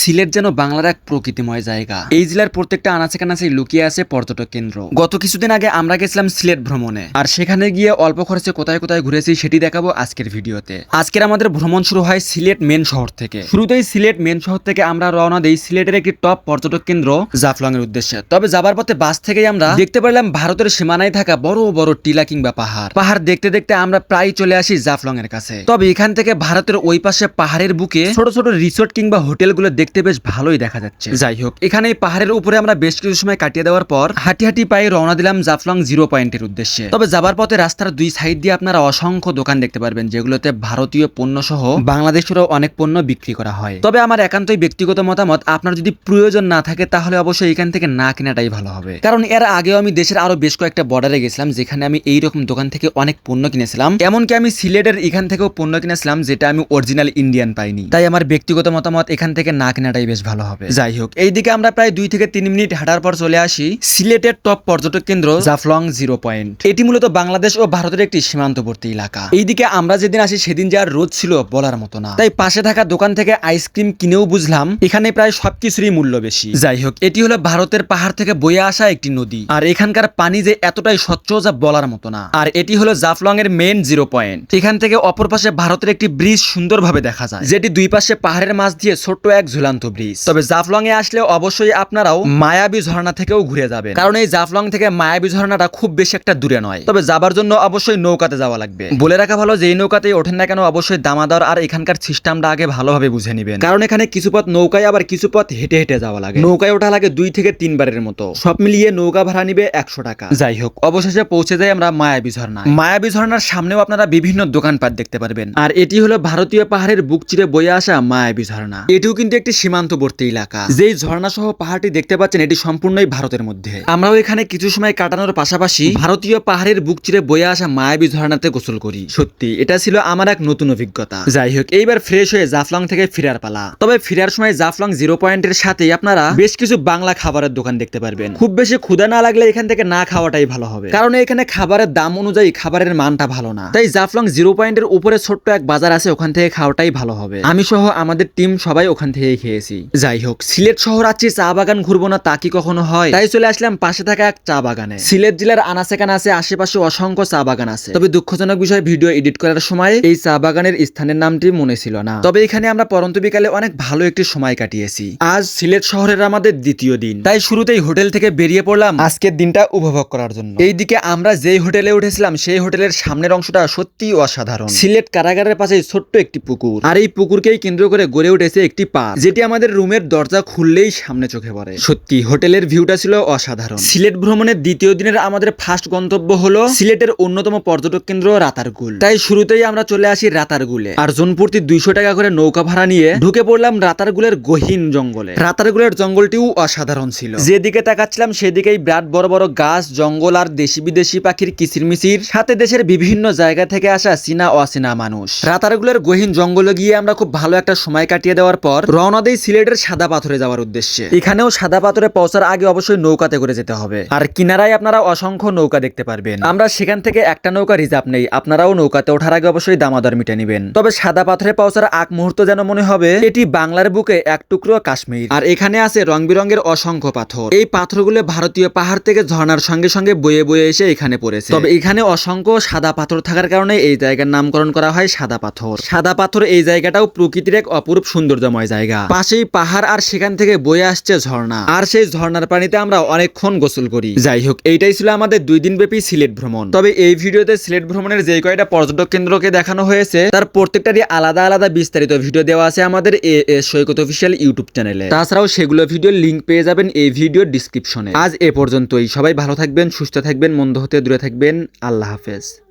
সিলেট যেন বাংলার এক প্রকৃতিময় জায়গা। এই জেলার প্রত্যেকটা আনাচে কানাচে লুকিয়ে আছে পর্যটক কেন্দ্র। গত কিছুদিন আগে আমরা গেছিলাম সিলেট ভ্রমণে। আর সেখানে গিয়ে অল্প খরচে কোথায় কোথায় ঘুরেছি সেটি দেখাবো আজকের ভিডিওতে। আজকের আমাদের ভ্রমণ শুরু হয় সিলেট মেন শহর থেকে। শুরুতেই সিলেট মেন শহর থেকে আমরা রওনা দেই সিলেটের একটি টপ পর্যটক কেন্দ্র জাফলং এর উদ্দেশ্যে। তবে যাবার পথে বাস থেকেই আমরা দেখতে পারলাম ভারতের সীমানায় থাকা বড় বড় টিলা কিংবা পাহাড়। পাহাড় দেখতে দেখতে আমরা প্রায় চলে আসি জাফলং এর কাছে। তবে এখান থেকে ভারতের ওই পাশে পাহাড়ের বুকে ছোট ছোট রিসোর্ট কিংবা হোটেলগুলো দেখতে বেশ ভালোই দেখা যাচ্ছে। যাই হোক এখানে এই পাহাড়ের উপরে আমরা বেশ কিছু সময় কাটিয়ে দেওয়ার পর হাঁটি হাঁটি পায়ে রওনা দিলাম জাফলং জিরো পয়েন্টের উদ্দেশ্যে। তবে যাবার পথে রাস্তার দুই সাইড দিয়ে আপনারা অসংখ্য দোকান দেখতে পারবেন যেগুলোতে ভারতীয় পণ্য সহ বাংলাদেশেরও অনেক পণ্য বিক্রি করা হয়। তবে আমার একান্তই ব্যক্তিগত মতামত আপনার যদি প্রয়োজন না থাকে তাহলে অবশ্যই এখান থেকে না কেনাটাই ভালো হবে। কারণ এর আগেও আমি দেশের আরও বেশ কয়েকটা বর্ডারে গেছিলাম যেখানে আমি এই রকম দোকান থেকে অনেক পণ্য কিনেছিলাম। এমনকি আমি সিলেটের এখান থেকেও পণ্য কিনেছিলাম যেটা আমি অরিজিনাল ইন্ডিয়ান পাইনি। তাই আমার ব্যক্তিগত মতামত এখান থেকে না কেনাটাই বেশ ভালো হবে। যাই হোক এইদিকে আমরা প্রায় দুই থেকে তিন মিনিট হাঁটার পর চলে আসি সিলেটের টপ পর্যটক কেন্দ্র জাফলং জিরো পয়েন্ট। এটি মূলত বাংলাদেশ ও ভারতের একটি সীমান্তবর্তী এলাকা। এইদিকে আমরা যেদিন আসি সেদিন যে আর রোদ ছিল বলার মতো না। তাই পাশে থাকা দোকান থেকে আইসক্রিম কিনেও বুঝলাম, এখানে প্রায় সবকিছুরই মূল্য বেশি। যাই হোক এটি হলো ভারতের পাহাড় থেকে বয়ে আসা একটি নদী। আর এখানকার পানি যে এতটাই স্বচ্ছ যা বলার মতো না। আর এটি হলো জাফলং এর মেন জিরো পয়েন্ট। এখান থেকে অপর পাশে ভারতের একটি ব্রিজ সুন্দরভাবে দেখা যায়, যেটি দুই পাশে পাহাড়ের মাঝ দিয়ে ছোট্ট এক ঝুলান্ত ব্রিজ। তবে জাফলং এ আসলে অবশ্যই আপনারাও মায়াবী ঝর্ণা থেকেও ঘুরে যাবেন। কারণ এই জাফলং থেকে মায়াবী ঝর্ণাটা খুব বেশি একটা দূরে নয়। তবে যাবার জন্য অবশ্যই নৌকাতে যাওয়া লাগবে। বলে রাখা ভালো যে নৌকাতে ওঠেন না কেন অবশ্যই দামাদার আর এখানকার সিস্টেমটা আগে ভালোভাবে বুঝে নেবেন। কারণ এখানে কিছু পথ নৌকায়, আবার কিছু পথ হেঁটে হেঁটে যাওয়া লাগে। নৌকায় ওঠা লাগে দুই থেকে তিনবারের মতো। সব মিলিয়ে নৌকা ভাড়া নিবে একশো টাকা। যাই হোক, অবশেষে পৌঁছে যাই আমরা মায়াবী ঝর্ণা মায়াবী ঝর্ণার সামনেও আপনারা বিভিন্ন দোকানপাট দেখতে পারবেন। আর এটি হলো ভারতীয় পাহাড়ের বুক চিরে বয়ে আসা মায়াবী ঝর্ণা। এটিও কিন্তু একটি সীমান্তবর্তী এলাকা। যেই ঝর্ণা সহ পাহাড়টি দেখতে পাচ্ছেন এটি সম্পূর্ণই ভারতের মধ্যে। আমরাও এখানে কিছু সময় কাটানোর পাশাপাশি ভারতীয় পাহাড়ের বুক চিরে বয়ে আসা মায়াবী ঝর্ণাতে গোসল করি। সত্যি এটা ছিল আমার এক নতুন অভিজ্ঞতা। যাই হোক এইবার ফ্রেশ হয়ে জাফলং থেকে ফেরার পালা। তবে ফেরার সময় জাফলং জিরো পয়েন্টের সাথে আপনারা বেশ কিছু বাংলা খাবারের দোকান দেখতে পারবেন। খুব বেশি ক্ষুদা না লাগলে এখান থেকে না খাওয়াটাই ভালো হবে। কারণ এখানে খাবারের দাম অনুযায়ী খাবারের মানটা ভালো না। তাই জাফলং জিরো পয়েন্টের উপরে ছোট্ট এক বাজার আছে ওখান থেকে খাওয়াটাই ভালো হবে। আমি সহ আমাদের টিম সবাই ওখান থেকেই খেয়েছি। যাই হোক সিলেট শহর আছে চা বাগান ঘুরবো না তা কি কখনো হয়? তাই চলে আসলাম পাশে থাকা এক চা বাগানে। সিলেট জেলার আনাচে কানাচে আশেপাশে অসংখ্য চা বাগান আছে। তবে দুঃখজনক বিষয়, ভিডিও এডিট করার সময় এই চা বাগানের স্থানের নামটি মনে ছিল না। তবে এখানে আমরা পরন্ত বিকালে অনেক ভালো একটি সময় কাটিয়েছি। আজ সিলেট শহরের আমাদের দ্বিতীয় দিন। তাই শুরুতেই হোটেল থেকে বেরিয়ে পড়লাম আজকের দিনটা উপভোগ করার জন্য। এইদিকে আমরা যেই হোটেলে উঠেছিলাম, সেই হোটেলের সামনের অংশটা সত্যি অসাধারণ। সিলেট কারাগারের পাশে ছোট্ট একটি পুকুর। আর এই পুকুরকেই কেন্দ্র করে গড়ে উঠেছে একটি পার্ক যেটি আমাদের রুমের দরজা খুললেই সামনে চোখে পড়ে। সত্যি, হোটেলের ভিউটা ছিল অসাধারণ। সিলেট ভ্রমণের দ্বিতীয় দিনের আমাদের ফার্স্ট গন্তব্য হলো সিলেটের অন্যতম পর্যটক কেন্দ্র রাতারগুল। তাই শুরুতেই আমরা চলে আসি রাতারগুলে। আর জনপ্রতি দুইশো টাকা করে নৌকা ভাড়া নিয়ে ঢুকে পড়লাম রাতারগুলের গহীন জঙ্গলে। রাতারগুলের জঙ্গলটিও অসাধারণ ছিল। যেদিকে তাকাচ্ছিলাম সেদিকেই বিরাট বড় বড় গাছ, জঙ্গল আর দেশি বিদেশি পাখির কিচিরমিচির, সাথে দেশের বিভিন্ন জায়গা থেকে আসা চীনা অচেনা মানুষ। রাতারগুলের গহীন জঙ্গলে গিয়ে আমরা খুব ভালো একটা সময় কাটিয়ে দেওয়ার পর রওনা দেই সিলেটের সাদা পাথরে যাওয়ার উদ্দেশ্যে। এখানেও সাদা পাথরে পৌঁছার আগে অবশ্যই নৌকাতে করে যেতে হবে। আর কিনারায় আপনারা অসংখ্য নৌকা দেখতে পারবেন। আমরা সেখান থেকে একটা নৌকা রিজার্ভ নেই, আপনারাও নৌকাতে ওঠার আগে অবশ্যই দামাদার মিটে নেবেন। তবে সাদা পাথরে পৌঁছার আগ মুহূর্ত যেন মনে হবে, এটি বাংলার বুকে এক টুকরো কাশ্মীর। আর এখানে আছে রং বিরঙের অসংখ্য পাথর। এই পাথরগুলো ভারতীয় পাহাড় থেকে ঝর্ণার সঙ্গে সঙ্গে বয়ে বয়ে এসে এখানে পড়েছে। তবে এখানে অসংখ্য সাদা পাথর থাকার কারণে এই জায়গার নামকরণ করা হয় সাদা পাথর। সাদা পাথর এই জায়গাটাও প্রকৃতির এক অপরূপ সৌন্দর্যময় জায়গা। পাশেই পাহাড় আর সেখান থেকে বয়ে আসছে ঝর্ণা। আর সেই ঝর্ণার পানিতে আমরা অনেকক্ষণ গোসল করি। যাই হোক, এইটাই ছিল আমাদের দুই দিন ব্যাপী সিলেট ভ্রমণ। তবে এই ভিডিওতে সিলেট ভ্রমণের যে কয়টা পর্যটক কেন্দ্রকে দেখানো হয়েছে, তার প্রত্যেকটারই আলাদা আলাদা বিস্তারিত ভিডিও দেওয়া আছে আমাদের A S Saikat official YouTube চ্যানেলে। তাছাড়াও সেগুলো ভিডিওর লিঙ্ক পেয়ে যাবেন এই ভিডিওর ডিসক্রিপশনে। আজ এ পর্যন্তই। সবাই ভালো থাকবেন, সুস্থ থাকবেন, মন্দ হতে দূরে থাকবেন। আল্লাহ হাফেজ।